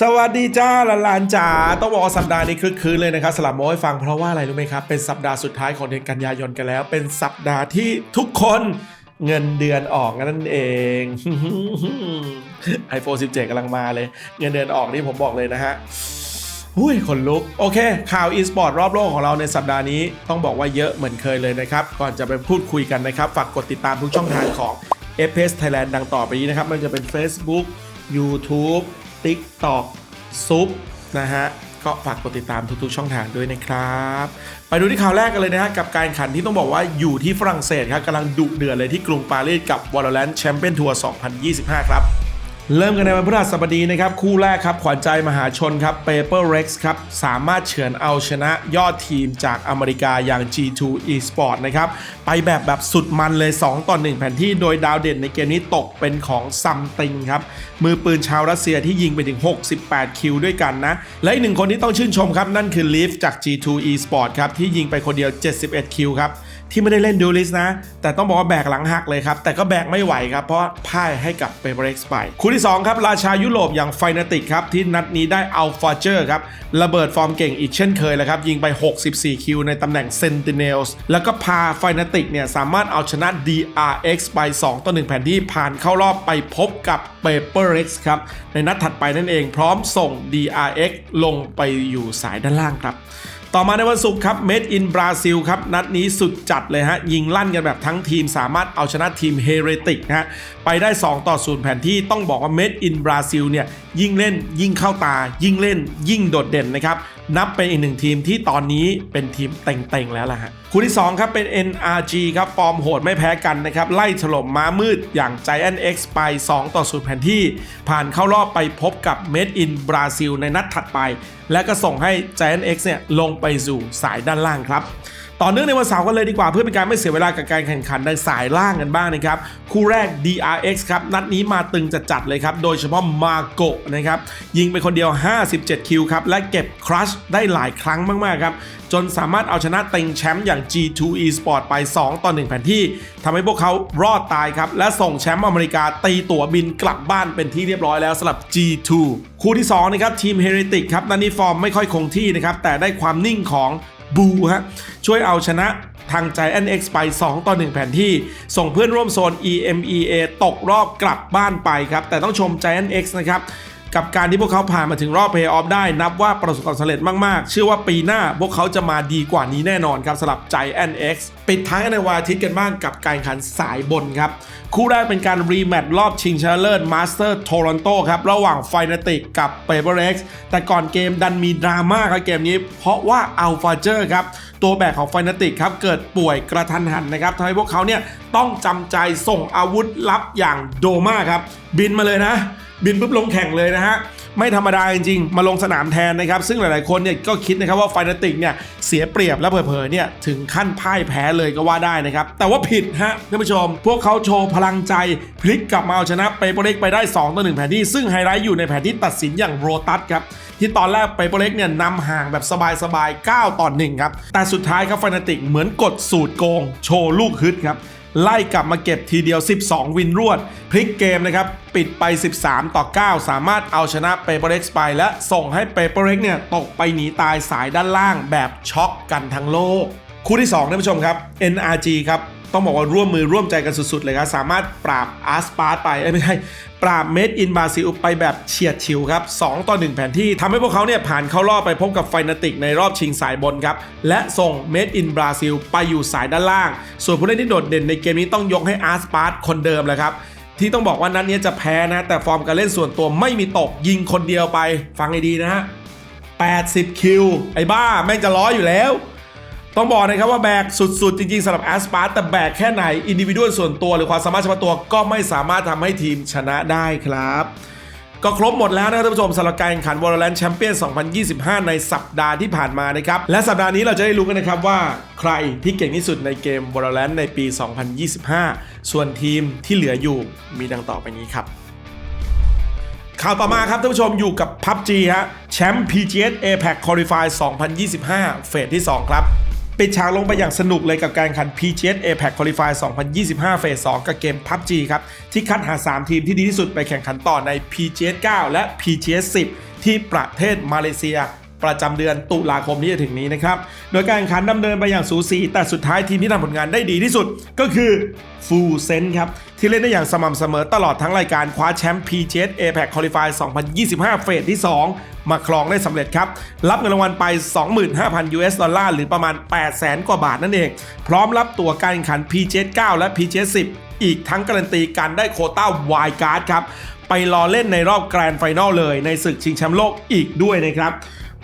สวัสดีจ้าหลานจ๋าต้องบอกว่าสัปดาห์นี้คึกคืนเลยนะครับสลับโม้ให้ฟังเพราะว่าอะไรรู้ไหมครับ เป็นสัปดาห์สุดท้ายของเดือนกันยายนกันแล้ว เป็นสัปดาห์ที่ทุกคนเงินเดือนออกนั่นเอง iPhone 17กำลังมาเลย เงินเดือนออกนี่ผมบอกเลยนะฮะหุ้ยขนลุก โอเค ข่าว e-sport รอบโลกของเราในสัปดาห์นี้ ต้องบอกว่าเยอะเหมือนเคยเลยนะครับ ก่อนจะไปพูดคุยกันนะครับ ฝากกดติดตามทุกช่องทางของ FPS Thailand ดังต่อไปนี้นะครับ มันจะเป็น Facebook YouTube TikTok ซุปนะฮะก็ฝากกดติดตามทุกๆช่องทางด้วยนะครับ ไปดูที่ข่าวแรกกันเลยนะฮะกับการขันที่ต้องบอกว่าอยู่ที่ฝรั่งเศสครับกำลังดุเดือดเลยที่กรุงปารีสกับ Valorant Champion Tour 2025 ครับ เริ่มกันในวันพฤหัสบดีนะครับ คู่แรกครับขวัญใจมหาชนครับ Paper Rex ครับ สามารถเฉือนเอาชนะยอดทีมจากอเมริกาอย่าง G2 Esport นะครับ ไปแบบแบบสุดมันเลย 2 ต่อ 1 แผ่นที่โดยดาวเด่นในเกมนี้ตกเป็นของซัมติงครับ มือปืนชาวรัสเซียที่ยิงไปถึง 68 คิวด้วยกันนะ และอีกหนึ่งคนที่ต้องชื่นชมครับ นั่นคือ Leaf จาก G2 Esport ครับที่ยิงไปคนเดียว 71 คิวครับ ที่ไม่ได้เล่นดูลิสนะ แต่ต้องบอกว่าแบกหลังหักเลยครับ แต่ก็แบกไม่ไหวครับ เพราะพ่ายให้กับเปเปอร์เร็กซ์ไป คู่ที่ 2 ครับ ราชายุโรปอย่างไฟนาติกครับ ที่นัดนี้ได้อัลฟาเจอร์ครับ ระเบิดฟอร์มเก่งอีกเช่นเคยเลยครับ ยิงไป 64 คิวในตำแหน่ง Sentinels แล้วก็พาไฟนาติกเนี่ยสามารถเอาชนะ DRX ไป 2 ต่อ 1 แผ่นที่ผ่านเข้ารอบไปพบกับ Paper Rex ครับในนัดถัดไปนั่นเองพร้อมส่ง DRX ลงไปอยู่สายด้านล่างครับ ต่อมาในวันศุกร์ครับเมดอินบราซิลครับนัดนี้สุดจัดเลยฮะ ยิงลั่นกันแบบทั้งทีมสามารถเอาชนะทีมเฮเรติกนะฮะ ไปได้ 2 ต่อ0แผนที่ต้องบอกว่าเมดอินบราซิลเนี่ยยิ่งเล่นยิ่งเข้าตา ยิ่งเล่นยิ่งโดดเด่นนะครับ นับเป็นอีกหนึ่งทีมที่ตอนนี้เป็นทีมเต็งๆแล้วล่ะฮะคู่ที่ 2 ครับเป็น NRG ครับฟอร์มโหดไม่แพ้กันนะครับ ไล่ถล่มม้ามืดอย่าง Giant X ไป 2 ต่อ0แผนที่ ผ่านเข้ารอบไปพบกับ Made in Brazil ในนัดถัดไป และก็ส่งให้ Giant X เนี่ยลงไปสู่สายด้านล่างครับ ต่อเนื่องในวันเสาร์กันเลยดีกว่าเพื่อเป็นการไม่เสียเวลากับการแข่งขันในสายล่างกันบ้างนะครับคู่แรก DRX ครับนัดนี้มาตึงจัดๆเลยครับโดยเฉพาะมาโกะนะครับยิงไปคนเดียว 57 คิวครับและเก็บครัชได้หลายครั้งมากๆครับจนสามารถเอาชนะเต็งแชมป์อย่าง G2 Esport ไป 2 ต่อ 1 แผ่นที่ทำให้พวกเขารอดตายครับ และส่งแชมป์อเมริกาตีตั๋วบินกลับบ้านเป็นที่เรียบร้อยแล้วสำหรับ G2 คู่ที่2นะครับทีม Heretic ครับนัดนี้ฟอร์มไม่ค่อยคงที่นะครับแต่ได้ความนิ่งของ บูฮะช่วยเอาชนะทางใจ N X ไป 2 ต่อ 1 แผนที่ ส่งเพื่อนร่วมโซน EMEA ตกรอบกลับบ้านไปครับ แต่ต้องชมใจ N X นะครับ กับการที่พวกเขาผ่านมาถึงรอบ Playoff ได้ นับว่าประสบความสำเร็จมาก ๆ เชื่อว่าปีหน้าพวกเขาจะมาดีกว่านี้แน่นอนครับสำหรับ Giant X ปิดท้ายในวันอาทิตย์กันบ้างกับการแข่งขันสายบนครับ คู่แรกเป็นการรีแมตช์รอบชิงชนะเลิศมาสเตอร์โทรอนโตครับ ระหว่างไฟนติกกับเปเปอร์เร็กซ์แต่ก่อนเกมดันมีดราม่าครับเกมนี้ เพราะว่าอัลฟาเจอร์ครับ ตัวแบกของไฟนติกครับ เกิดป่วยกระทันหันนะครับทำให้พวกเขาเนี่ยต้องจำใจส่งอาวุธลับอย่างโดมาครับ บินมาเลยนะ บินปุ๊บลงแข่งเลยนะฮะไม่ธรรมดาจริงๆ มาลงสนามแทนนะครับ ซึ่งหลายๆคนเนี่ยก็คิดนะครับว่าไฟนาติกเนี่ยเสียเปรียบและเผลอๆเนี่ยถึงขั้นพ่ายแพ้เลยก็ว่าได้นะครับ แต่ว่าผิดฮะท่านผู้ชม พวกเขาโชว์พลังใจ พลิกกลับมาเอาชนะเปเปอร์เล็กไปได้ 2 ต่อ 1 แผนที่ ซึ่งไฮไลท์อยู่ในแผนที่ตัดสินอย่างโรตัสครับที่ตอนแรกเปเปอร์เล็กเนี่ยนำห่างแบบสบายๆ9ต่อ1ครับแต่สุดท้ายครับไฟนาติกเหมือนกดสูตรโกง โชว์ลูกฮึดครับ ไล่กลับมาเก็บทีเดียว 12 วินรวด พลิกเกมนะครับ ปิดไป 13 ต่อ 9 สามารถเอาชนะเปเปอร์เร็กไป และส่งให้เปเปอร์เร็กเนี่ย ตกไปหนีตายสายด้านล่างแบบช็อกกันทั้งโลก คู่ที่2ท่านผู้ชมครับ NRG ครับ ต้องบอกว่าร่วมมือร่วมใจกันสุด ๆ เลยครับสามารถปราบอาร์สปาร์ตไปเอ้ไม่ใช่ปราบเมดอินบาซิลไปแบบเฉียดฉิวครับ 2 ต่อ 1 แผนที่ทำให้พวกเขาเนี่ยผ่านเข้ารอบไปพบกับไฟนาติกในรอบชิงสายบนครับ และส่งเมดอินบราซิลไปอยู่สายด้านล่าง ส่วนผู้เล่นที่โดดเด่นในเกมนี้ต้องยกให้อาร์สปาร์ตคนเดิมแหละครับที่ต้องบอกว่านัดนี้จะแพ้นะ แต่ฟอร์มการเล่นส่วนตัวไม่มีตกยิงคนเดียวไป ฟังให้ดีนะฮะ 80 คิว ไอ้บ้า แม่งจะร้อยอยู่แล้ว ต้องบอกนะครับว่าแบกสุดๆ จริงๆสำหรับแอสปาร์แต่แบกแค่ไหนอินดิวิดวลส่วนตัวหรือความสามารถเฉพาะตัวก็ไม่สามารถทำให้ทีมชนะได้ครับ ก็ครบหมดแล้วนะครับท่านผู้ชมสำหรับการแข่งขัน Valorant Champion 2025 ในสัปดาห์ที่ผ่านมานะครับ และสัปดาห์นี้เราจะได้รู้กันนะครับว่าใครที่เก่งที่สุดในเกม Valorant ในปี 2025 ส่วนทีมที่เหลืออยู่มีดังต่อไปนี้ครับข่าวต่อมาครับท่านผู้ชมอยู่กับ PUBG ฮะแชมป์ PGS APAC Qualify 2025 เฟสที่ 2 ครับ ปิดฉากลงไปอย่างสนุกเลยกับการแข่งขัน PGS APEC Qualify 2025 เฟส 2 กับเกม PUBG ครับ ที่คัดหา 3 ทีมที่ดีที่สุดไปแข่งขันต่อใน PGS 9 และ PGS 10 ที่ประเทศมาเลเซีย ประจำเดือนตุลาคมที่จะถึงนี้นะครับ โดยการแข่งขันดำเนินไปอย่างสูสี แต่สุดท้ายทีมที่ทำผลงานได้ดีที่สุดก็คือฟูเซนครับ ที่เล่นได้อย่างสม่ำเสมอตลอดทั้งรายการคว้าแชมป์ PGS APEC Qualify 2025 เฟสที่ 2 มาครองได้สำเร็จครับ รับเงินรางวัลไป 25,000 US ดอลลาร์หรือประมาณ 800,000 กว่าบาทนั่นเอง พร้อมรับตัวการแข่งขัน PGS 9 และ PGS 10 อีกทั้งการันตีการได้โคต้าวายการ์ดครับไปรอเล่นในรอบแกรนด์ไฟนอลเลยในศึกชิงแชมป์โลกอีกด้วยนะครับ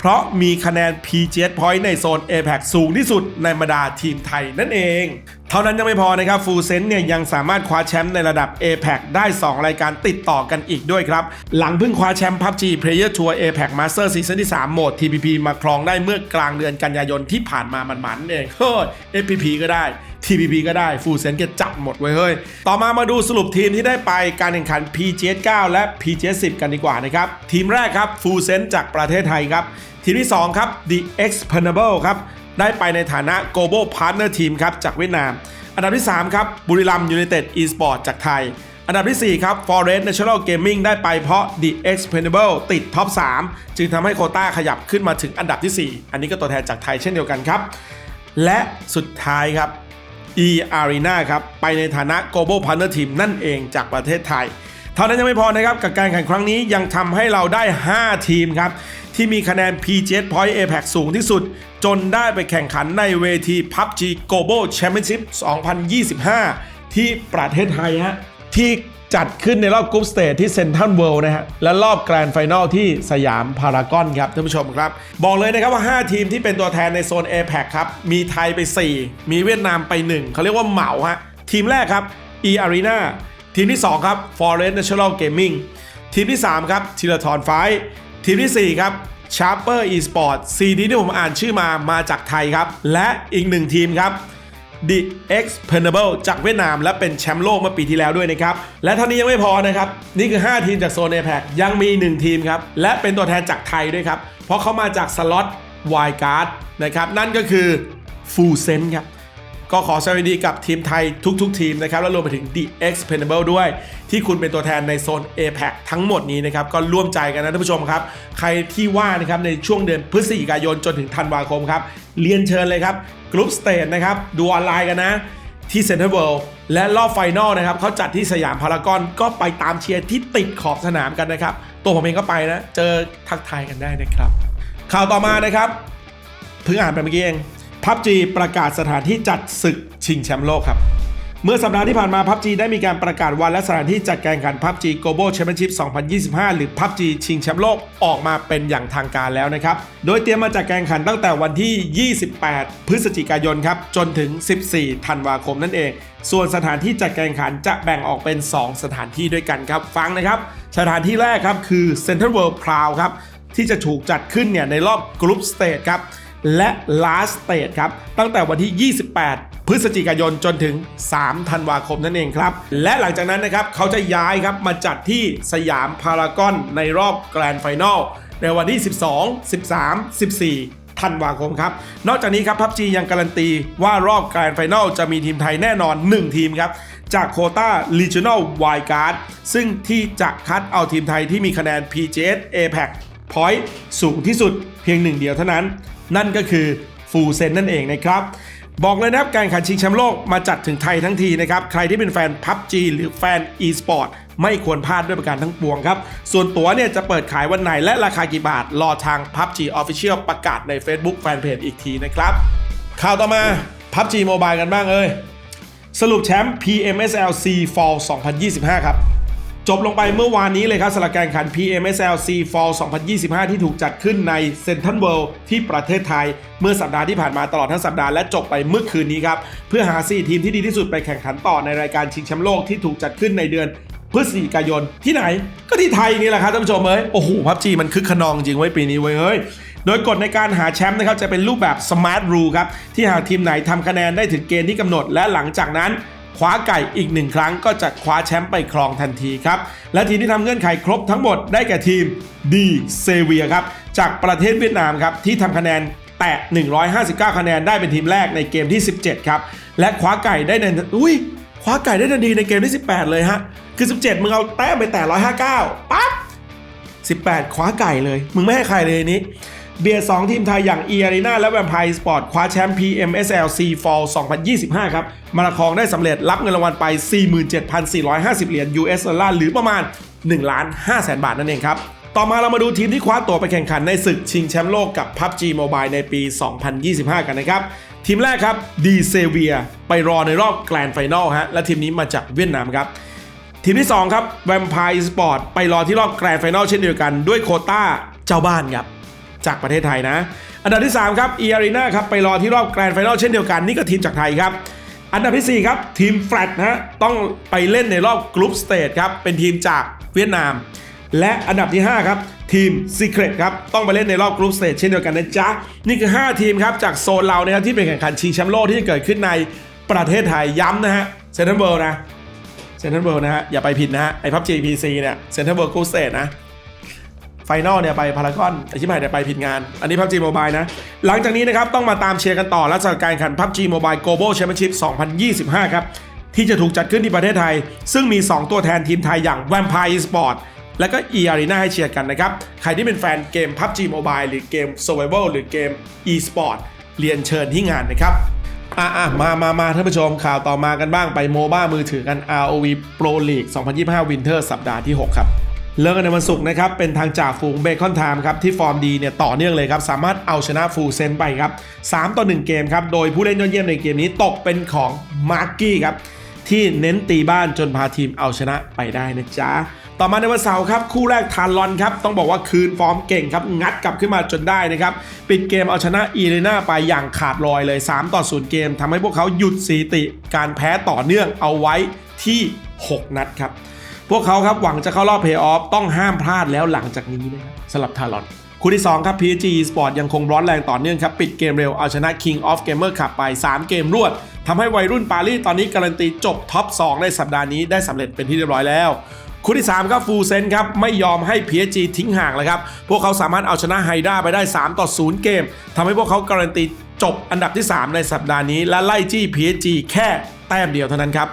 เพราะมีคะแนน PGS Point ในโซน APEC สูงที่สุดในบรรดาทีมไทยนั่นเอง เท่านั้นยังไม่พอนะครับฟูเซนเนี่ยยังสามารถคว้าแชมป์ในระดับ APEC ได้ 2 รายการติดต่อกันอีกด้วยครับ หลังเพิ่งคว้าแชมป์ PUBG Player Tour APEC Master Season ที่ 3 โหมด TPP มาครองได้เมื่อกลางเดือนกันยายนที่ผ่านมามันๆเองเฮ้ย FPP ก็ได้ TPP ก็ได้ฟูเซนก็จัดหมดไว้เฮ้ย ต่อมามาดูสรุปทีมที่ได้ไปการแข่งขัน PGS 9และ PGS 10 กันดีกว่านะครับ ทีมแรกครับฟูเซนจากประเทศไทยครับ ทีมที่ 2 ครับ The Expenable ครับ ได้ไปในฐานะ Global Partner Team ครับจากเวียดนาม อันดับที่ 3 ครับบุรีรัมยู i นเต็ด e-sport จากไทย อันดับที่ 4 ครับ Forest National Gaming ได้ไปเพราะ The Expendable ติดท็อป 3 จึงทำให้โคต้าขยับขึ้นมาถึงอันดับที่ 4 อันนี้ก็ตัวแทนจากไทยเช่นเดียวกันครับ และสุดท้ายครับ e Arena ครับไปในฐานะ Global Partner Team นั่นเองจากประเทศไทย เท่านั้นยังไม่พอนะครับกับการแข่งครั้งนี้ยังทำให้เราได้ 5 ทีมครับ ที่มีคะแนน PGS Point APEC สูงที่สุด จนได้ไปแข่งขันในเวที PUBG Global Championship 2025 ที่ประเทศไทยฮะที่จัดขึ้นในรอบกรุ๊ปสเตจที่เซนทรัลเวิลด์นะฮะ และรอบแกรนด์ไฟนอลที่สยามพารากอนครับท่านผู้ชมครับ บอกเลยนะครับว่า 5 ทีมที่เป็นตัวแทนในโซน a p e c ครับ มีไทยไป 4 มีเวียดนามไป 1 เขาเรียกว่าเหมาฮะ ทีมแรกครับ e Arena ทีมที่ 2 ครับ Forest National Gaming ทีมที่ 3 ครับทีละทอนไฟ ทีมที่ 4 ครับ Sharper Esport 4ทีมที่ผมอ่านชื่อมามาจากไทยครับ และอีกหนึ่งทีมครับ The Expendable จากเวียดนาม และเป็นแชมป์โลกเมื่อปีที่แล้วด้วยนะครับ และเท่านี้ยังไม่พอนะครับ นี่คือ 5 ทีมจากโซน a p e c ยังมี 1 ทีมครับ และเป็นตัวแทนจากไทยด้วยครับ เพราะเขามาจากสล็อตวายการ์ดนะครับ นั่นก็คือฟูเซนครับ ก็ขอสวามยินดีกับทีมไทยทุกๆทีมนะครับ และรวมไปถึง The Expendable ด้วย ที่คุณเป็นตัวแทนในโซน APEC ทั้งหมดนี้นะครับ ก็ร่วมใจกันนะท่านผู้ชมครับ ใครที่ว่านะครับในช่วงเดือนพฤศจิกายนจนถึงธันวาคมครับ เรียนเชิญเลยครับกรุ๊ปสเตจนะครับ ดูออนไลน์กันนะที่เซ็นทรัลเวิลด์และรอบไฟนอลนะครับเขาจัดที่สยามพารากอนก็ไปตามเชียร์ที่ติดขอบสนามกันนะครับ ตัวผมเองก็ไปนะ เจอทักทายกันได้นะครับ ข่าวต่อมานะครับเพิ่งอ่านไปเมื่อกี้เอง พับจีประกาศสถานที่จัดศึกชิงแชมป์โลกครับ เมื่อสัปดาห์ที่ผ่านมาพับจีได้มีการประกาศวันและสถานที่จัดการแข่งขันพับจี Global Championship 2025 หรือพับจีชิงแชมป์โลกออกมาเป็นอย่างทางการแล้วนะครับ โดยเตรียมมาจัดการแข่งขันตั้งแต่วันที่ 28 พฤศจิกายนครับ จนถึง 14 ธันวาคมนั่นเอง ส่วนสถานที่จัดการแข่งขันจะแบ่งออกเป็น 2 สถานที่ด้วยกันครับ ฟังนะครับ สถานที่แรกครับคือ Central World Proud ครับที่จะถูกจัดขึ้นเนี่ยในรอบกรุ๊ปสเตจครับ และ last stage ครับ ตั้งแต่วันที่ 28 พฤศจิกายนจนถึง 3 ธันวาคมนั่นเองครับ และหลังจากนั้นนะครับเขาจะย้ายครับมาจัดที่สยามพารากอนในรอบแกรนด์ไฟนอลในวันที่ 12 13 14ธันวาคมครับ นอกจากนี้ครับพับจียังการันตีว่ารอบแกรนด์ไฟนอลจะมีทีมไทยแน่นอน 1 ทีมครับ จากโคต้า Regional Wildcard ซึ่งที่จะคัดเอาทีมไทยที่มีคะแนน PGS APEC Point สูงที่สุดเพียงหนึ่งเดียวเท่านั้น นั่นก็คือฟูเซนนั่นเองนะครับบอกเลยนะครับการแข่งขันชิงแชมป์โลกมาจัดถึงไทยทั้งทีนะครับ ใครที่เป็นแฟน PUBG หรือแฟน e-sport ไม่ควรพลาดด้วยประการทั้งปวงครับ ส่วนตั๋วเนี่ยจะเปิดขายวันไหนและราคากี่บาท รอทาง PUBG Official ประกาศใน Facebook Fanpage อีกทีนะครับ ข่าวต่อมา PUBG Mobile กันบ้างเอ้ย สรุปแชมป์ PMSL C Fall 2025 ครับ จบลงไปเมื่อวานนี้เลยครับสำหรับการแข่งขัน PMSL C Fall 2025 ที่ถูกจัดขึ้นในเซนทรัลเวิลด์ที่ประเทศไทย เมื่อสัปดาห์ที่ผ่านมาตลอดทั้งสัปดาห์และจบไปเมื่อคืนนี้ครับ เพื่อหา 4 ทีมที่ดีที่สุดไปแข่งขันต่อในรายการชิงแชมป์โลกที่ถูกจัดขึ้นในเดือนพฤศจิกายนที่ไหนก็ที่ไทยนี่แหละครับท่านผู้ชมเอ้ยโอ้โหพับจีมันคึกขนองจริงไว้ปีนี้เว้ยเฮ้ยโดยกฎในการหาแชมป์นะครับจะเป็นรูปแบบ Smart Rule ครับที่หากทีมไหนทำคะแนนได้ถึงเกณฑ์ที่กำหนด และหลังจากนั้น คว้าไก่อีกหนึ่งครั้งก็จะคว้าแชมป์ไปครองทันทีครับ และทีมที่ทำเงื่อนไขครบทั้งหมดได้แก่ทีมดีเซเวียครับจากประเทศเวียดนามครับที่ทำคะแนนแตะ 159 คะแนนได้เป็นทีมแรกในเกมที่ 17 ครับ และคว้าไก่ได้ในอุ้ยคว้าไก่ได้ทันทีในเกมที่ 18 เลยฮะ คือ 17 มึงเอาแต้มไปแต่ 159 ปั๊บ 18 คว้าไก่เลย มึงไม่ให้ใครเลยนี้ เบียร์2ทีมไทยอย่าง e a r e n a และ Vampire Sport คว้าแชมป์ PMSL C Fall 2025 ครับ มาราคองได้สำเร็จรับเงินรางวัลไป 47,450 เหรียญ US ดอลลาร์หรือประมาณ1ล้าน5แสนบาทนั่นเองครับ ต่อมาเรามาดูทีมที่คว้าตัวไปแข่งขันในศึกชิงแชมป์โลกกับ PUBG Mobile ในปี 2025 กันนะครับ ทีมแรกครับดีเซเวียไปรอในรอบแกรนด์ไฟนอลฮะและทีมนี้มาจากเวียดนามครับทีมที่ 2 ครับ Vampire Sport ไปรอที่รอบแกรนด์ไฟนอลเช่นเดียวกันด้วยโคต้าเจ้าบ้านครับ จากประเทศไทยนะ อันดับที่ 3 ครับ e a r e n a ครับไปรอที่รอบแกรนด์ไฟนอลเช่นเดียวกันนี่ก็ทีมจากไทยครับ อันดับที่ 4 ครับ ทีม Flat นะต้องไปเล่นในรอบกรุ๊ปสเตจครับเป็นทีมจากเวียดนาม และอันดับที่ 5 ครับ ทีม Secret ครับต้องไปเล่นในรอบกรุ๊ปสเตจเช่นเดียวกันนะจ๊ะนี่คือ 5 ทีมครับจากโซนเรานะครับที่เป็นแข่งขันชิงแชมป์โลกที่จะเกิดขึ้นในประเทศไทยย้ำนะฮะเซนทรัลเวิลด์นะเซนทรัลเวิลด์นะฮะอย่าไปผิดนะฮะไอ้พับ GPC เนี่ยเซนทรัลเวิลด์กรุ๊ปสเตจนะ ไฟนอลเนี่ยไปพารากอนไอชิบหายเนี่ยไปผิดงาน อันนี้ PUBG Mobile นะ หลังจากนี้นะครับ ต้องมาตามเชียร์กันต่อและสำหรับการแข่งขัน PUBG Mobile Global Championship 2025 ครับ ที่จะถูกจัดขึ้นที่ประเทศไทย ซึ่งมี 2 ตัวแทนทีมไทยอย่าง Vampire Sport และก็ e Arena ให้เชียร์กันนะครับ ใครที่เป็นแฟนเกม PUBG Mobile หรือเกม Survival หรือเกม e-sport เรียนเชิญที่งานนะครับอะอะมามามาท่านผู้ชมข่าวต่อมากันบ้างไปโมบ้ามือถือกัน ROV Pro League 2025 Winter สัปดาห์ที่ 6 ครับ เริ่มกันในวันศุกร์นะครับ เป็นทางจ่าฝูงเบคอนไทม์ครับ ที่ฟอร์มดีเนี่ยต่อเนื่องเลยครับ สามารถเอาชนะฟูเซนไปครับ 3 ต่อ 1 เกมครับ โดยผู้เล่นยอดเยี่ยมในเกมนี้ตกเป็นของมาร์กี้ครับ ที่เน้นตีบ้านจนพาทีมเอาชนะไปได้นะจ๊ะ ต่อมาในวันเสาร์ครับ คู่แรกทานลอนครับ ต้องบอกว่าคืนฟอร์มเก่งครับ งัดกลับขึ้นมาจนได้นะครับ ปิดเกมเอาชนะอีเรนาไปอย่างขาดลอยเลย 3 ต่อ 0 เกมทำให้พวกเขาหยุดสถิติ การแพ้ต่อเนื่องเอาไว้ที่ 6 นัดครับ พวกเขาครับหวังจะเข้ารอบเพย์ออฟต้องห้ามพลาดแล้วหลังจากนี้นะครับสำหรับทารอนคู่ที่ 2 ครับ PSG Sport ยังคงร้อนแรงต่อเนื่องครับ ปิดเกมเร็วเอาชนะ King of Gamer ขับไป 3 เกมรวดทำให้วัยรุ่นปารีสตอนนี้การันตีจบท็อป 2 ในสัปดาห์นี้ได้สำเร็จเป็นที่เรียบร้อยแล้วคู่ที่ 3 ครับฟูเซนครับ ไม่ยอมให้ PSG ทิ้งห่างเลยครับ พวกเขาสามารถเอาชนะไฮด้าไปได้ 3 ต่อ 0 เกมทำให้พวกเขาการันตีจบอันดับที่ 3 ในสัปดาห์นี้ และไล่จี้ PSG แค่แต้มเดียวเท่านั้นครับ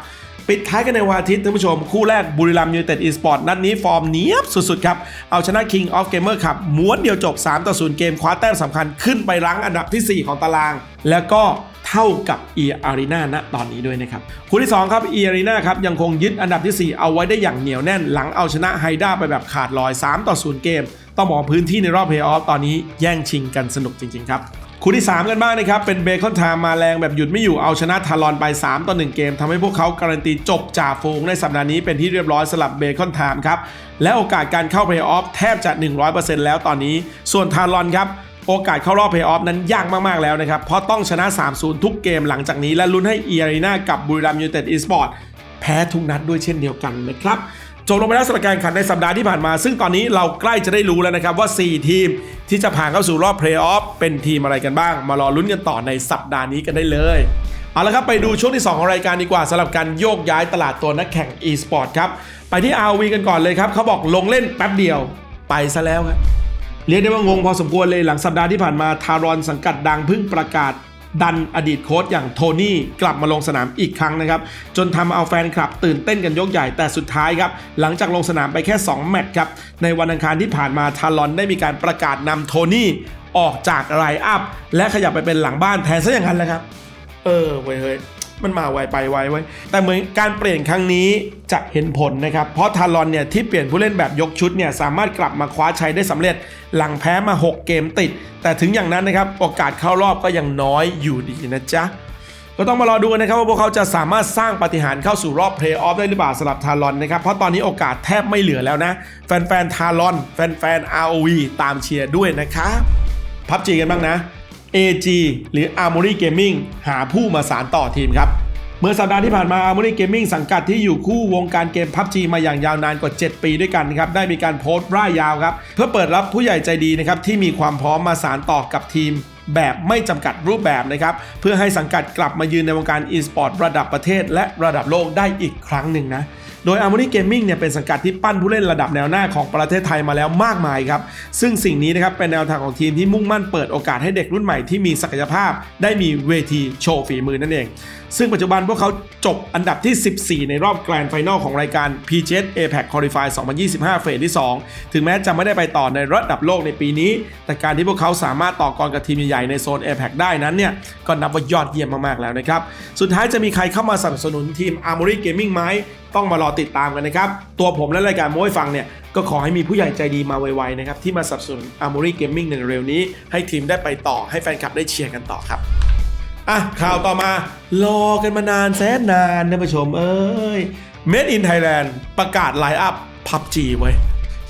ปิดท้ายกันในวันอาทิตย์ท่านผู้ชม คู่แรกบุรีรัมย์ยูไนเต็ดอีสปอร์ตนัดนี้ฟอร์มเนี้ยบสุดๆครับ เอาชนะ King of Gamer ครับม้วนเดียวจบ 3 ต่อ 0 เกมคว้าแต้มสำคัญขึ้นไปรั้งอันดับทีสี่4 ของตาราง แล้วก็เท่ากับ e Arena ณตอนนี้ด้วยนะครับคู่ที่ 2 ครับ e Arena ครับยังคงยึดอันดับทีสี่ 4 เอาไว้ได้อย่างเหนียวแน่น หลังเอาชนะไฮด้าไปแบบขาดลอย 3 ต่อ 0 เกม ต้องบอกพื้นที่ในรอบเพลย์ออฟตอนนี้แย่งชิงกันสนุกจริงๆครับ คู่ที่ 3 กันบ้างนะครับ เป็นเบคอนไทม์มาแรงแบบหยุดไม่อยู่เอาชนะทารอนไป 3 ต่อ 1 เกมทำให้พวกเขาการันตีจบจ่าฝูงในสัปดาห์นี้เป็นที่เรียบร้อยสลับเบคอนไทม์ครับ และโอกาสการเข้าเพลย์ออฟแทบจะ 100%แล้วตอนนี้ ส่วนทารอนครับโอกาสเข้ารอบเพลย์ออฟนั้นยากมาก ๆ แล้วนะครับ เพราะต้องชนะ 3-0 ทุกเกมหลังจากนี้และลุ้นให้เอียรีนากับบุรีรัมยูเต็ดอีสปอร์ตแพ้ทุกนัดด้วยเช่นเดียวกันนะครับ จบลงไปแล้วสำหรับการแข่งขันในสัปดาห์ที่ผ่านมา ซึ่งตอนนี้เราใกล้จะได้รู้แล้วนะครับว่า 4 ทีมที่จะผ่านเข้าสู่รอบเพลย์ออฟเป็นทีมอะไรกันบ้าง มารอลุ้นกันต่อในสัปดาห์นี้กันได้เลยเอาละครับไปดูช่วงที่ 2 ของรายการดีกว่าสำหรับการโยกย้ายตลาดตัวนักแข่ง e-sport ครับไปที่ RV กันก่อนเลยครับเขาบอกลงเล่นแป๊บเดียวไปซะแล้วครับเรียกได้ว่างงพอสมควรเลยหลังสัปดาห์ที่ผ่านมาทารอนสังกัดดังเพิ่งประกาศ ดันอดีตโค้ชอย่างโทนี่กลับมาลงสนามอีกครั้งนะครับ จนทำเอาแฟนคลับตื่นเต้นกันยกใหญ่แต่สุดท้ายครับหลังจากลงสนามไปแค่ 2 แมตช์ครับ ในวันอังคารที่ผ่านมาทารอนได้มีการประกาศนำโทนี่ออกจากไลน์อัพและขยับไปเป็นหลังบ้านแทนซะอย่างนั้นแหละครับ เออเว้ยเฮ้ย มันมาไวไปไวไว้แต่เหมือนการเปลี่ยนครั้งนี้จะเห็นผลนะครับ เพราะทารอนเนี่ยที่เปลี่ยนผู้เล่นแบบยกชุดเนี่ยสามารถกลับมาคว้าชัยได้สำเร็จหลังแพ้มา 6 เกมติด แต่ถึงอย่างนั้นนะครับโอกาสเข้ารอบก็ยังน้อยอยู่ดีนะจ๊ะก็ต้องมารอดูนะครับว่าพวกเขาจะสามารถสร้างปาฏิหาริย์เข้าสู่รอบเพลย์ออฟได้หรือเปล่าสำหรับทารอนนะครับเพราะตอนนี้โอกาสแทบไม่เหลือแล้วนะ แฟนๆทารอน แฟนๆ ROV ตามเชียร์ด้วยนะครับพับจีกันบ้างนะ AG หรือ Armory Gaming หาผู้มาสานต่อทีมครับเมื่อสัปดาห์ที่ผ่านมา Armory Gaming สังกัดที่อยู่คู่วงการเกม PUBG มาอย่างยาวนานกว่า 7 ปีด้วยกันครับ ได้มีการโพสต์ร่ายยาวครับ เพื่อเปิดรับผู้ใหญ่ใจดีนะครับ ที่มีความพร้อมมาสานต่อกับทีม แบบไม่จำกัดรูปแบบนะครับ เพื่อให้สังกัดกลับมายืนในวงการ e-sport ระดับประเทศและระดับโลกได้อีกครั้งหนึ่งนะ โดย Armory Gaming เนี่ยเป็นสังกัดที่ปั้นผู้เล่นระดับแนวหน้าของประเทศไทยมาแล้วมากมายครับ ซึ่งสิ่งนี้นะครับเป็นแนวทางของทีมที่มุ่งมั่นเปิดโอกาสให้เด็กรุ่นใหม่ที่มีศักยภาพ ได้มีเวทีโชว์ฝีมือนั่นเอง ซึ่งปัจจุบันพวกเขาจบอันดับที่ 14 ในรอบแกรนด์ไฟนอลของรายการ PGS APEC Qualify 2025 เฟสที่ 2 ถึงแม้จะไม่ได้ไปต่อในระดับโลกในปีนี้ แต่การที่พวกเขาสามารถต่อกรกับทีมใหญ่ๆในโซน APEC ได้นั้นเนี่ยก็นับว่ายอดเยี่ยมมากๆแล้วนะครับ สุดท้ายจะมีใครเข้ามาสนับสนุนทีม Armory Gaming ไหมต้องมารอติดตามกันนะครับ ตัวผมและรายการโม้ยฟังเนี่ย ก็ขอให้มีผู้ใหญ่ใจดีมาไวๆนะครับ ที่มาสนับสนุน Armory Gaming ในเร็วนี้ ให้ทีมได้ไปต่อให้แฟนคลับได้เชียร์กันต่อครับอะข่าวต่อมารอกันมานานแสนนานนะผู้ชมเอ้ย Made in Thailand ประกาศไลน์อัพ PUBG ไว้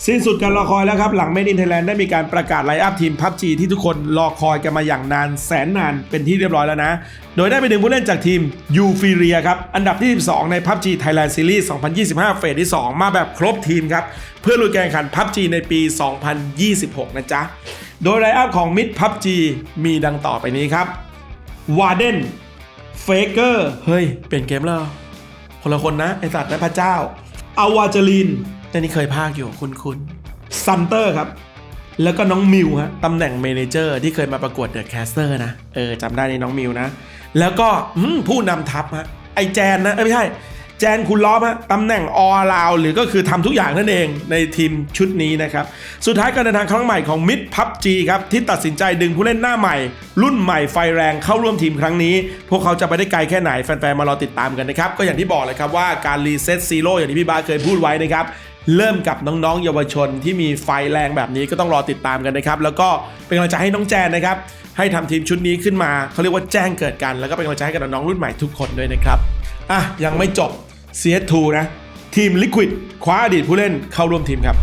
สิ้นสุดการรอคอยแล้วครับ หลัง Made in Thailand ได้มีการประกาศไลน์อัพทีม PUBG ที่ทุกคนรอคอยกันมาอย่างนานแสนนานเป็นที่เรียบร้อยแล้วนะ โดยได้ไปดึงผู้เล่นจากทีม u f i r i a ครับ อันดับที่ 12 ใน PUBG Thailand Series 2025 เฟสที่ 2 มาแบบครบทีมครับ เพื่อลุยแข่งขัน PUBG ในปี 2026 นะจ๊ะ โดยไลน์อัพของ Mid PUBG มีดังต่อไปนี้ครับวาเดนเฟเกอร์เฮ้ยเปลี่ยนเกมแล้วคนละคนนะไอสัตว์นะพระเจ้าอาวาจารินแต่นี่เคยพากอยู่คุณคุณซันเตอร์ครับ แล้วก็น้องมิวฮะตำแหน่งเมเนเจอร์ที่เคยมาประกวดเดอะแคสเตอร์นะ เออจำได้ในน้องมิวนะ แล้วก็อืมผู้นำทัพฮะไอแจนนะ เอ้ยไม่ใช่ แจนคุณล้อมฮะตำแหน่งออลาวหรือก็คือทำทุกอย่างนั่นเองในทีมชุดนี้นะครับ สุดท้ายการเดินทางครั้งใหม่ของมิดพับจีครับ ที่ตัดสินใจดึงผู้เล่นหน้าใหม่ รุ่นใหม่ไฟแรงเข้าร่วมทีมครั้งนี้ พวกเขาจะไปได้ไกลแค่ไหนแฟนๆมารอติดตามกันนะครับก็อย่างที่บอกเลยครับว่าการรีเซ็ตซีโร่อย่างที่พี่บาสเคยพูดไว้นะครับ เริ่มกับน้องๆ เยาวชนที่มีไฟแรงแบบนี้ก็ต้องรอติดตามกันนะครับ แล้วก็เป็นกำลังใจให้น้องแจนนะครับ ให้ทำทีมชุดนี้ขึ้นมาเขาเรียกว่าแจ้งเกิดกัน แล้วก็เป็นกำลังใจให้กับน้องรุ่นใหม่ทุกคนด้วยนะครับอะยังไม่จบ CS2 นะทีม Liquid คว้าอดีตผู้เล่นเข้าร่วมทีมครับ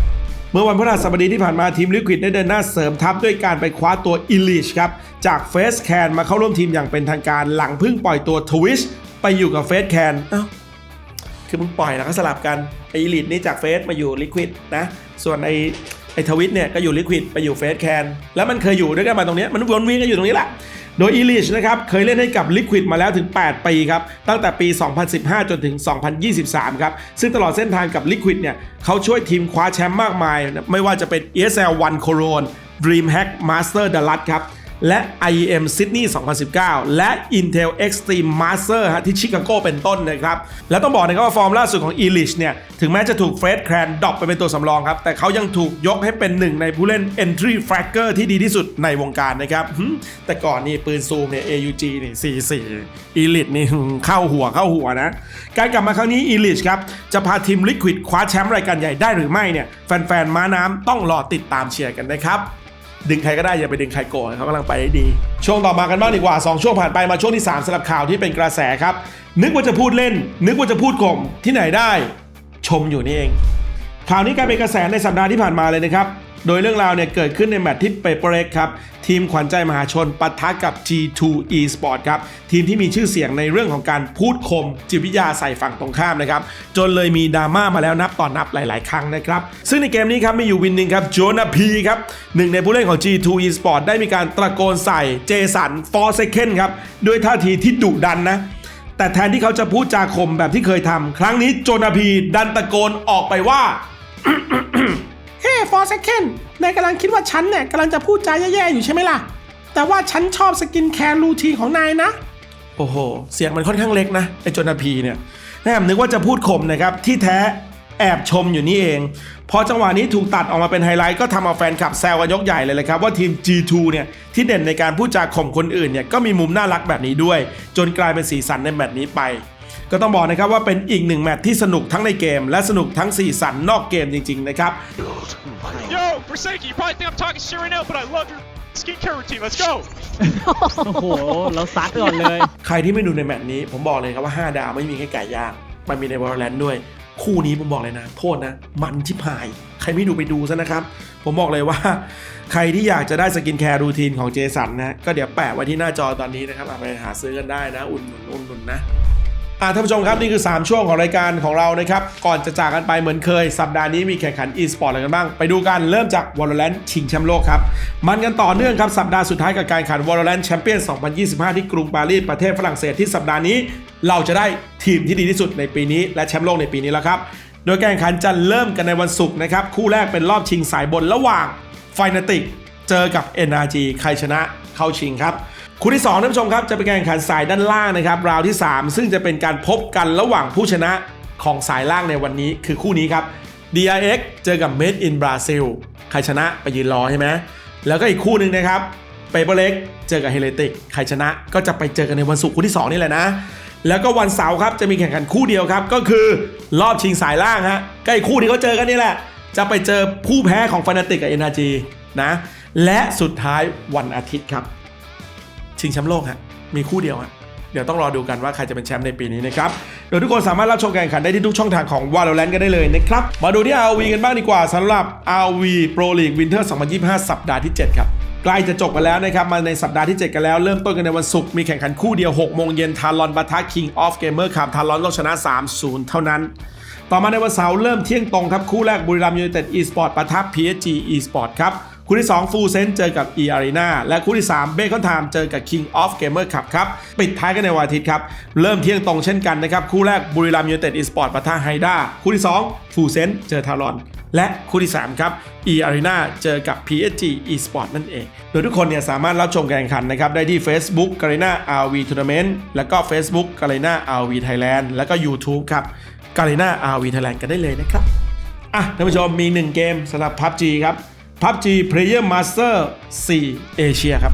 เมื่อวันพฤหัสบดีที่ผ่านมาทีม Liquid ได้เดินหน้าเสริมทัพด้วยการไปคว้าตัว e l i s h ครับจาก Face Can มาเข้าร่วมทีมอย่างเป็นทางการหลังเพิ่งปล่อยตัว Twitch ไปอยู่กับ Face Can เอ้า คือมึงปล่อยแล้วก็สลับกันไอลิทนี่จากเฟสมาอยู่ลิควิดนะ ส่วนไอไอทวิตเนี่ยก็อยู่ลิควิดไปอยู่เฟสแคนแล้วมันเคยอยู่ด้วยกันมาตรงนี้มันวนเวียนกันอยู่ตรงนี้แหละโดยอีลิชนะครับเคยเล่นให้กับ Liquid มาแล้วถึง 8 ปีครับ ตั้งแต่ปี 2015 จนถึง 2023 ครับ ซึ่งตลอดเส้นทางกับ Liquid เนี่ยเขาช่วยทีมคว้าแชมป์มากมาย ไม่ว่าจะเป็น ESL One Cologne DreamHack Master Dallas ครับ และ IEM Sydney 2019 และ Intel Extreme Master ฮะที่ชิคาโกเป็นต้นนะครับ แล้วต้องบอกนะครับว่าฟอร์มล่าสุดของ e l i s h เนี่ย ถึงแม้จะถูกเฟรดแครนดรอปไปเป็นตัวสำรองครับ แต่เขายังถูกยกให้เป็นหนึ่งในผู้เล่น Entry Fragger ที่ดีที่สุดในวงการนะครับ แต่ก่อนนี่ปืนซูมเนี่ย AUG นี่44 e l i t นี่เข้าหัวเข้าหัวนะ การกลับมาครั้งนี้ e l i s h ครับจะพาทีม Liquid คว้าแชมป์รายการใหญ่ได้หรือไม่เนี่ยแฟนๆม้าน้ำต้องรอติดตามเชียร์กันนะครับ ดึงใครก็ได้อย่าไปดึงใครก่อนเขากำลังไปได้ดี ช่วงต่อมากันบ้างดีกว่า 2 ช่วงผ่านไปมาช่วงที่ 3สำหรับข่าวที่เป็นกระแสครับ นึกว่าจะพูดเล่น นึกว่าจะพูดข่มที่ไหนได้ ชมอยู่นี่เองข่าวนี้กลายเป็นกระแสในสัปดาห์ที่ผ่านมาเลยนะครับ โดยเรื่องราวเนี่ยเกิดขึ้นในแมตช์ที่เปเปอร์เร็กครับ ทีมขวัญใจมหาชนปะทะกับ G2 Esport ครับ ทีมที่มีชื่อเสียงในเรื่องของการพูดคมจิตวิทยาใส่ฝั่งตรงข้ามนะครับ จนเลยมีดราม่ามาแล้วนับต่อนนับหลาย ๆ ครั้งนะครับ ซึ่งในเกมนี้ครับมีอยู่วินหนึ่งครับโจนาพีครับหนึ่งในผู้เล่นของ G2 Esport ได้มีการตะโกนใส่เจสันฟอร์เซเคนครับด้วยท่าทีที่ดุดันนะแต่แทนที่เขาจะพูดจาคมแบบที่เคยทำครั้งนี้โจนาพีดันตะโกนออกไปว่า เฮ้ฟอร์เซคนายกำลังคิดว่าฉันเนี่ยกำลังจะพูดจาแย่ๆอยู่ใช่ไหมล่ะ แต่ว่าฉันชอบสกินแคร์รูทีของนายนะ โอ้โห เสียงมันค่อนข้างเล็กนะ ไอโจนาพีเนี่ยแอบนึกว่าจะพูดข่มนะครับ ที่แท้แอบชมอยู่นี่เอง พอจังหวะนี้ถูกตัดออกมาเป็นไฮไลท์ก็ทำเอาแฟนคลับแซวกันยกใหญ่เลยเลยครับว่าทีม G2 เนี่ยที่เด่นในการพูดจาข่มคนอื่นเนี่ยก็มีมุมน่ารักแบบนี้ด้วย จนกลายเป็นสีสันในแมตช์นี้ไป ก็ต้องบอกนะครับว่าเป็นอีกหนึ่งแมตช์ที่สนุกทั้งในเกม และสนุกทั้งสีสันนอกเกมจริง ๆ นะครับ Yo, Forsaki, you probably think I'm talking shit right now, but I love your skincare routine. Let's go. โอ้โห เราซัดก่อนเลย ใครที่ไม่ดูในแมตช์นี้ ผมบอกเลยครับว่า 5 ดาวไม่มีแค่ไก่ย่างมันมีใน Valorant ด้วย คู่นี้ผมบอกเลยนะ โทษนะ มันชิบหาย ใครไม่ดูไปดูซะนะครับ ผมบอกเลยว่า ใครที่อยากจะได้สกินแคร์รูทีนของเจสันนะ ก็เดี๋ยวแปะไว้ที่หน้าจอตอนนี้นะครับเอาไปหาซื้อกันได้นะ อุ่นหนุนอุ่นหนุนนะ อ่าท่านผู้ชมครับนี่คือ 3 ช่วงของรายการของเรานะครับ ก่อนจะจากกันไปเหมือนเคย สัปดาห์นี้มีแข่งขัน e-sport อะไรกันบ้าง ไปดูกันเริ่มจาก Valorant ชิงแชมป์โลกครับ มันกันต่อเนื่องครับ สัปดาห์สุดท้ายกับการแข่งขัน Valorant Champion 2025 ที่กรุงปารีสประเทศฝรั่งเศสที่สัปดาห์นี้ เราจะได้ทีมที่ดีที่สุดในปีนี้ และแชมป์โลกในปีนี้แล้วครับโดยการแข่งขันจะเริ่มกันในวันศุกร์นะครับคู่แรกเป็นรอบชิงสายบนระหว่างไฟนาติกเจอกับ NRG ใครชนะเข้าชิงครับ คู่ที่2ท่านผู้ชมครับจะเป็นการแข่งขันสายด้านล่างนะครับราวที่ 3 ซึ่งจะเป็นการพบกันระหว่างผู้ชนะของสายล่างในวันนี้คือคู่นี้ครับ DRX เจอกับ Made in Brazil ใครชนะไปยืนรอใช่ไหมแล้วก็อีกคู่หนึ่งนะครับเปเปอร์เล็กเจอกับเฮเลติกใครชนะก็จะไปเจอกันในวันศุกร์คู่ที่ 2 นี่แหละนะ แล้วก็วันเสาร์ครับจะมีแข่งขันคู่เดียวครับ ก็คือรอบชิงสายล่างฮะก็อีกคู่ที่เขาเจอกันนี่แหละ จะไปเจอผู้แพ้ของฟนาติกกับ NRG นะและสุดท้ายวันอาทิตย์ครับ ชิงแชมป์โลกฮะมีคู่เดียวฮะเดี๋ยวต้องรอดูกันว่าใครจะเป็นแชมป์ในปีนี้นะครับ โดยทุกคนสามารถรับชมการแข่งขันได้ที่ทุกช่องทางของ Valorant กันได้เลยนะครับ มาดูที่ RV กันบ้างดีกว่าสำหรับ RV Pro League Winter 2025 สัปดาห์ที่ 7 ครับใกล้จะจบกันแล้วนะครับ มาในสัปดาห์ที่ 7 กันแล้ว เริ่มต้นกันในวันศุกร์มีแข่งขันคู่เดียว 6 โมงเย็นทารอนปะทะ King of Gamer ครับทารอนต้องชนะ 3-0 เท่านั้น ต่อมาในวันเสาร์เริ่มเที่ยงตรงครับคู่แรกบุรีรัมย์ยูไนเต็ด e-sport ปะทะ PSG e-sport ครับ คู่ที่ 2 ฟูลเซนเจอกับ e arena และคู่ที่3เบคอนไทม์เจอกับ King of Gamer Cup ครับปิดท้ายกันในวันอาทิตย์ครับ เริ่มเที่ยงตรงเช่นกันนะครับ คู่แรกบุรีรัมย์ยูไนเต็ด e-sport ปะทะไฮด้าคู่ที่ 2 ฟูลเซนเจอทารอน และคู่ที่ 3 ครับ e arena เจอกับ PSG e-sport นั่นเอง โดยทุกคนเนี่ยสามารถรับชมการแข่งขันนะครับได้ที่ Facebook g a r e n a RV Tournament แล้วก็ Facebook g a r e n a RV Thailand แล้วก็ YouTube ครับ g a r e n a RV Thailand กันได้เลยนะครับอะท่านผู้ชมมี 1 เกมสำหรับ PUBG ครับ PUBG Player Master 4 Asia ครับ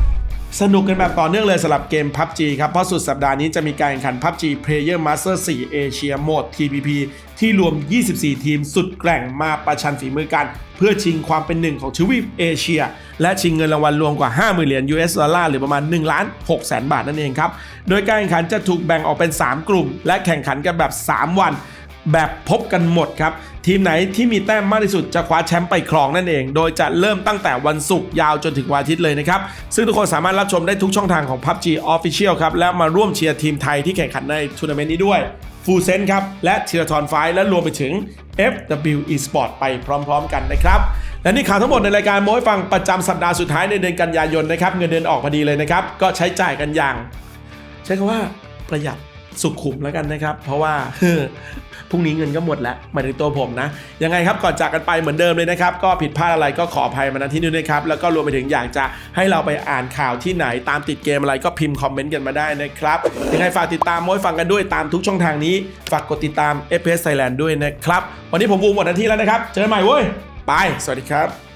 สนุกกันแบบต่อเนื่องเลยสำหรับเกม PUBG ครับ เพราะสุดสัปดาห์นี้จะมีการแข่งขัน PUBG Player Master 4 Asia Mode TPP ที่รวม 24 ทีมสุดแกร่งมาประชันฝีมือกัน เพื่อชิงความเป็นหนึ่งของทวีปเอเชีย และชิงเงินรางวัลรวมกว่า 50,000 เหรียญ US ดอลลาร์หรือประมาณ1ล้าน6แสนบาทนั่นเองครับ โดยการแข่งขันจะถูกแบ่งออกเป็น 3 กลุ่ม และแข่งขันกันแบบ 3 วัน แบบพบกันหมดครับ ทีมไหนที่มีแต้มมากที่สุดจะคว้าแชมป์ไปครองนั่นเอง โดยจะเริ่มตั้งแต่วันศุกร์ยาวจนถึงวันอาทิตย์เลยนะครับ ซึ่งทุกคนสามารถรับชมได้ทุกช่องทางของ PUBG Official ครับ และมาร่วมเชียร์ทีมไทยที่แข่งขันในทัวร์นาเมนต์นี้ด้วยฟูเซนครับ และเทียทอนไฟและรวมไปถึง FW Esport ไปพร้อม ๆ กันนะครับ และนี่ข่าวทั้งหมดในรายการโม้ให้ฟังประจำสัปดาห์สุดท้ายในเดือนกันยายนนะครับเงินเดือนออกพอดีเลยนะครับก็ใช้จ่ายกันอย่าง ใช้คำว่าประหยัด สุขุมแล้วกันนะครับ เพราะว่าพรุ่งนี้เงินก็หมดแล้วหมายถึงตัวผมนะ ยังไงครับก่อนจากกันไปเหมือนเดิมเลยนะครับ ก็ผิดพลาดอะไรก็ขออภัยมาณที่นี้ด้วยนะครับ แล้วก็รวมไปถึงอยากจะให้เราไปอ่านข่าวที่ไหนตามติดเกมอะไรก็พิมพ์คอมเมนต์กันมาได้นะครับยังไงฝากติดตามม้ยฟังกันด้วยตามทุกช่องทางนี้ ฝากกดติดตาม FPS Thailand ด้วยนะครับ วันนี้ผมบูมหมดหน้าที่แล้วนะครับ เจอกันใหม่เว้ยไปสวัสดีครับ